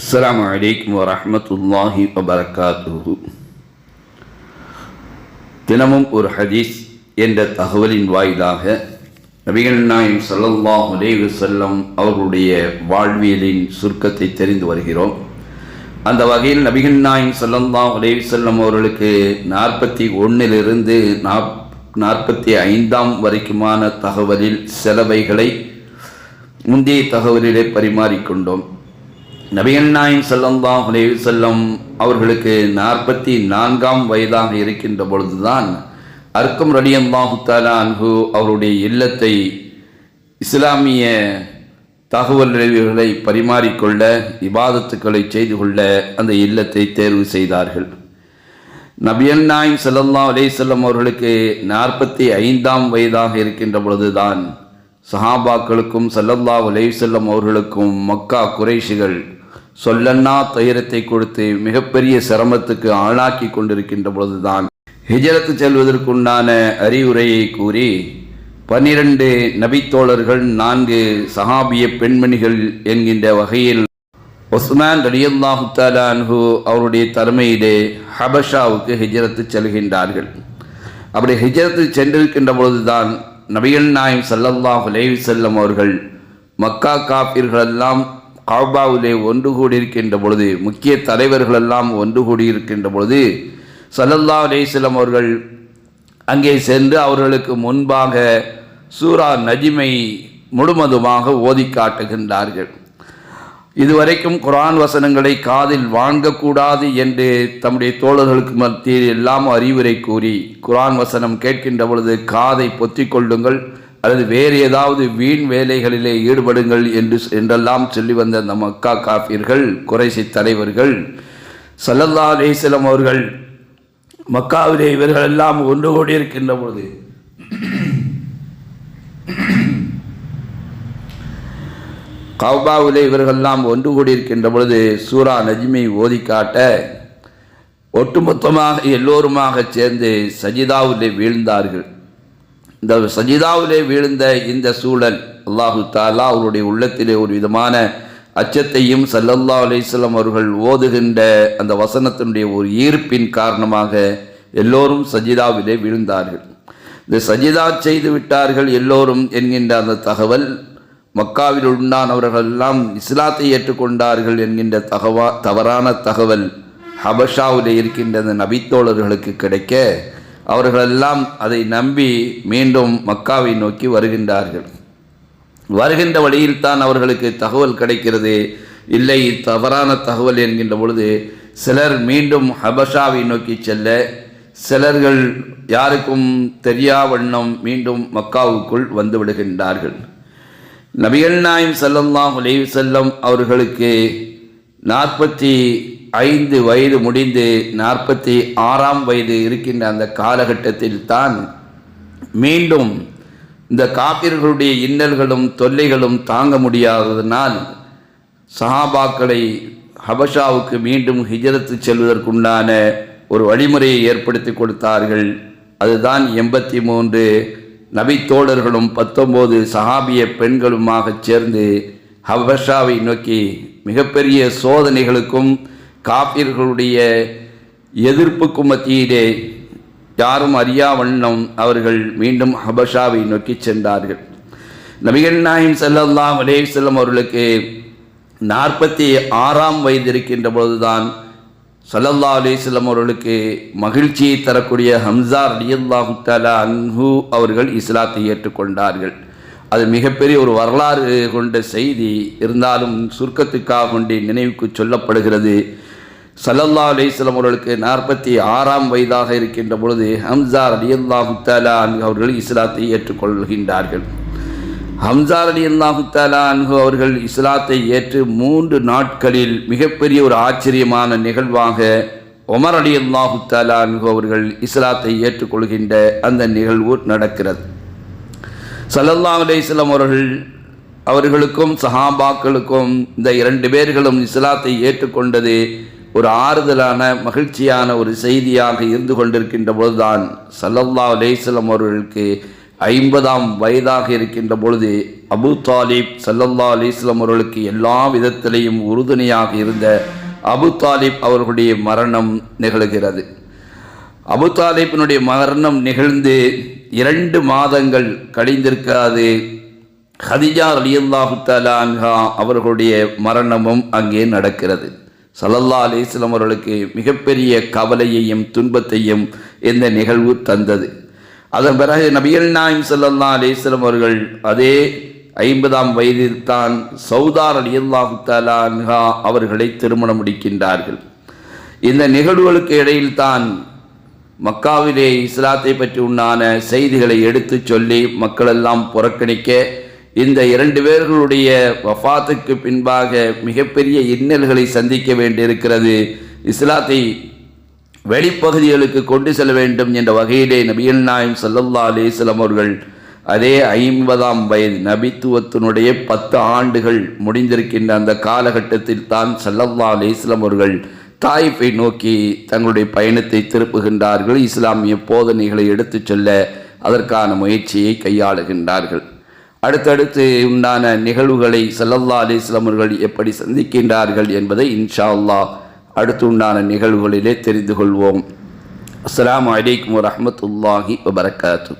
السلام عليكم ورحمة الله وبركاته தினமும் ஒரு ஹதீஸ் என்ற தகவலின் வாயிலாக நபிகள் நாயம் ஸல்லல்லாஹு அலைஹி வஸல்லம் அவர்களுடைய வாழ்வியலின் சுருக்கத்தை தெரிந்து வருகிறோம் அந்த வகையில் நபிகள் நாயம் ஸல்லல்லாஹு அலைஹி வஸல்லம் அவர்களுக்கு நாற்பத்தி ஒன்றிலிருந்து நாப் நாற்பத்தி ஐந்தாம் வரைக்குமான தகவலில் சிலவைகளை முந்தைய தகவலிலே பரிமாறிக்கொண்டோம் நபியன்னாயின் நாயம் ஸல்லல்லாஹு செல்லம் அவர்களுக்கு நாற்பத்தி நான்காம் வயதாக இருக்கின்ற பொழுதுதான் அர்க்கம் ரலியல்லாஹு தஆலா அன்பு அவருடைய இல்லத்தை இஸ்லாமிய தகவல் நிறைவுகளை பரிமாறிக்கொள்ள இபாதத்துக்களை செய்து கொள்ள அந்த இல்லத்தை தேர்வு செய்தார்கள். நபியல் நாயம் ஸல்லல்லாஹு அலைஹி அவர்களுக்கு நாற்பத்தி ஐந்தாம் வயதாக இருக்கின்ற பொழுதுதான் சஹாபாக்களுக்கும் சல்லல்லா அலைஹி வஸல்லம் அவர்களுக்கும் மக்கா குறைஷிகள் சொல்லன்னா துயரத்தை கொடுத்து மிகப்பெரிய சிரமத்துக்கு ஆளாக்கி கொண்டிருக்கின்ற பொழுதுதான் ஹிஜரத்து செல்வதற்குண்டான அறிவுரையை கூறி பன்னிரண்டு நபித்தோழர்கள் நான்கு சஹாபிய பெண்மணிகள் என்கின்ற வகையில் ஒஸ்மான் ரலியல்லாஹு தஆலா அவருடைய தலைமையிலே ஹபஷாவுக்கு ஹிஜரத்து செல்கின்றார்கள். அப்படி ஹிஜரத்து சென்றிருக்கின்ற பொழுதுதான் நபிகள் நாயம் ஸல்லல்லாஹு அலைஹி செல்லம் அவர்கள் மக்கா காப்பீர்களெல்லாம் காபாவிலே ஒன்று கூடியிருக்கின்ற பொழுது முக்கிய தலைவர்களெல்லாம் ஒன்று கூடியிருக்கின்ற பொழுது சல்லல்லா அலேஸ்லம் அவர்கள் அங்கே சென்று அவர்களுக்கு முன்பாக சூரா நஜிமை முழுமதுமாக ஓதி காட்டுகின்றார்கள். இதுவரைக்கும் குரான் வசனங்களை காதில் வாங்கக்கூடாது என்று தம்முடைய தோழர்களுக்கு மத்தியில் எல்லாம் அறிவுரை கூறி குரான் வசனம் கேட்கின்ற பொழுது காதை பொத்திக்கொள்ளுங்கள் கொள்ளுங்கள். அல்லது வேறு ஏதாவது வீண் வேலைகளிலே ஈடுபடுங்கள் என்று என்றெல்லாம் சொல்லி வந்த அந்த மக்கா காப்பீர்கள் குறைசி தலைவர்கள் சல்லல்லா அலிஸ்லம் அவர்கள் மக்காவிலே இவர்கள் எல்லாம் ஒன்று கூடி இருக்கின்ற பொழுது கௌபாவிலே இவர்கள்லாம் ஒன்று கூடி இருக்கின்ற பொழுது சூரா நஜ்மி ஓதி காட்ட ஒட்டுமொத்தமாக எல்லோருமாக சேர்ந்து சஜிதாவிலே வீழ்ந்தார்கள். இந்த சஜிதாவிலே வீழ்ந்த இந்த சூழல் அல்லாஹு தாலா அவருடைய உள்ளத்திலே ஒரு விதமான அச்சத்தையும் சல்லல்லா அலிஸ்லாம் அவர்கள் ஓதுகின்ற அந்த வசனத்தினுடைய ஒரு ஈர்ப்பின் காரணமாக எல்லோரும் சஜிதாவிலே விழுந்தார்கள். இந்த சஜிதா செய்து விட்டார்கள் எல்லோரும் என்கின்ற அந்த தகவல் மக்காவில் உண்டானவர்கள் எல்லாம் இஸ்லாத்தை ஏற்றுக்கொண்டார்கள் என்கின்ற தகவா தவறான தகவல் ஹபஷாவில் இருக்கின்ற அந்த நபித்தோழர்களுக்கு கிடைக்க அவர்களெல்லாம் அதை நம்பி மீண்டும் மக்காவை நோக்கி வருகின்றார்கள். வருகின்ற வழியில்தான் அவர்களுக்கு தகவல் கிடைக்கிறது. இல்லை தவறான தகவல் என்கின்ற பொழுது சிலர் மீண்டும் ஹபஷாவை நோக்கி செல்ல சிலர்கள் யாருக்கும் தெரியா வண்ணம் மீண்டும் மக்காவுக்குள் வந்து விடுகின்றார்கள். நபிகள் நாயம் செல்லல்லாம் அலைவு செல்லம் அவர்களுக்கு நாற்பத்தி ஐந்து வயது முடிந்து நாற்பத்தி ஆறாம் வயது இருக்கின்ற அந்த காலகட்டத்தில் தான் மீண்டும் இந்த காப்பிர்களுடைய இன்னல்களும் தொல்லைகளும் தாங்க முடியாததனால் சஹாபாக்களை ஹபஷாவுக்கு மீண்டும் ஹிஜரத்து செல்வதற்குண்டான ஒரு வழிமுறையை ஏற்படுத்தி கொடுத்தார்கள். அதுதான் எண்பத்தி மூன்று நபித்தோழர்களும் பத்தொம்போது சஹாபிய பெண்களுமாக சேர்ந்து ஹபஷாவை நோக்கி மிகப்பெரிய சோதனைகளுக்கும் காப்பியர்களுடைய எதிர்ப்புக்கும் மத்தியிலே யாரும் அறியா வண்ணம் அவர்கள் மீண்டும் ஹபஷாவை நோக்கி சென்றார்கள். நபிகள் நாயம் செல்லல்லாம் அலேஹ் செல்லம் அவர்களுக்கு நாற்பத்தி ஆறாம் வயது இருக்கின்ற பொழுதுதான் சல்லல்லா அலிஸ்லம் அவர்களுக்கு மகிழ்ச்சியை தரக்கூடிய ஹம்சா ரலியல்லாஹு தலா அன்ஹு அவர்கள் இஸ்லாத்தை ஏற்றுக்கொண்டார்கள். அது மிகப்பெரிய ஒரு வரலாறு கொண்ட செய்தி. இருந்தாலும் சுருக்கத்துக்காக கொண்டு நினைவுக்கு சொல்லப்படுகிறது. சல்லல்லா அலிஸ்லாம் அவர்களுக்கு நாற்பத்தி ஆறாம் வயதாக இருக்கின்ற பொழுது ஹம்சா ரலியல்லாஹு தலா அவர்கள் இஸ்லாத்தை ஏற்றுக்கொள்கின்றார்கள். ஹம்சா அலி அல்லாஹு அன்ஹு அவர்கள் இஸ்லாத்தை ஏற்று மூன்று நாட்களில் மிகப்பெரிய ஒரு ஆச்சரியமான நிகழ்வாக ஒமர் அலி அல்லாஹு அன்ஹு அவர்கள் இஸ்லாத்தை ஏற்றுக்கொள்கின்ற அந்த நிகழ்வு நடக்கிறது. சல்லல்லா அலேஸ்லம் அவர்கள் அவர்களுக்கும் சஹாபாக்களுக்கும் இந்த இரண்டு பேர்களும் இஸ்லாத்தை ஏற்றுக்கொண்டது ஒரு ஆறுதலான மகிழ்ச்சியான ஒரு செய்தியாக இருந்து கொண்டிருக்கின்ற பொழுதுதான் சல்லல்லா அலேஸ்லம் அவர்களுக்கு ஐம்பதாம் வயதாக இருக்கின்ற பொழுது அபு தாலிப் சல்லல்லா அலிஸ்லாம் அவர்களுக்கு எல்லா விதத்திலையும் உறுதுணையாக இருந்த அபு தாலிப் அவர்களுடைய மரணம் நிகழ்கிறது. அபு தாலிபினுடைய மரணம் நிகழ்ந்து இரண்டு மாதங்கள் கழிந்திருக்காது. ஹதிஜா அலியல்லாஹு தலான்ஹா அவர்களுடைய மரணமும் அங்கே நடக்கிறது. சல்லல்லா அலிஸ்லாம் அவர்களுக்கு மிகப்பெரிய கவலையையும் துன்பத்தையும் இந்த நிகழ்வு தந்தது. அதன் பிறகு நபிகள் நாயம் சல்லல்லா அலிஸ்லாம் அவர்கள் அதே ஐம்பதாம் வயதில் தான் சௌதார் அலியல்லாஹு தலான்ஹா அவர்களை திருமணம் முடிக்கின்றார்கள். இந்த நிகழ்வுகளுக்கு இடையில் தான் மக்காவிலே இஸ்லாத்தை பற்றி உண்டான செய்திகளை எடுத்து சொல்லி மக்களெல்லாம் புறக்கணிக்க இந்த இரண்டு பேர்களுடைய வஃத்துக்கு பின்பாக மிகப்பெரிய இன்னல்களை சந்திக்க வேண்டியிருக்கிறது. இஸ்லாத்தை வெளிப்பகுதிகளுக்கு கொண்டு செல்ல வேண்டும் என்ற வகையிலே நபியல் நாயம் சல்லல்லா அலிஸ்லாம் அவர்கள் அதே ஐம்பதாம் வயது நபித்துவத்தினுடைய பத்து ஆண்டுகள் முடிந்திருக்கின்ற அந்த காலகட்டத்தில் தான் சல்லல்லா அலிஸ்லாம் அவர்கள் தாயிஃபை நோக்கி தங்களுடைய பயணத்தை திருப்புகின்றார்கள். இஸ்லாமிய போதனைகளை எடுத்துச் செல்ல அதற்கான முயற்சியை கையாளுகின்றார்கள். அடுத்தடுத்து உண்டான நிகழ்வுகளை சல்லல்லா அலிஸ்லாமர்கள் எப்படி சந்திக்கின்றார்கள் என்பதை இன்ஷா அல்லா அடுத்து உண்டான நிகழ்வுகளிலே தெரிந்து கொள்வோம். அஸ்லாம் அலைக்கும் வரமத்துல்லாஹி வபரகாத்து.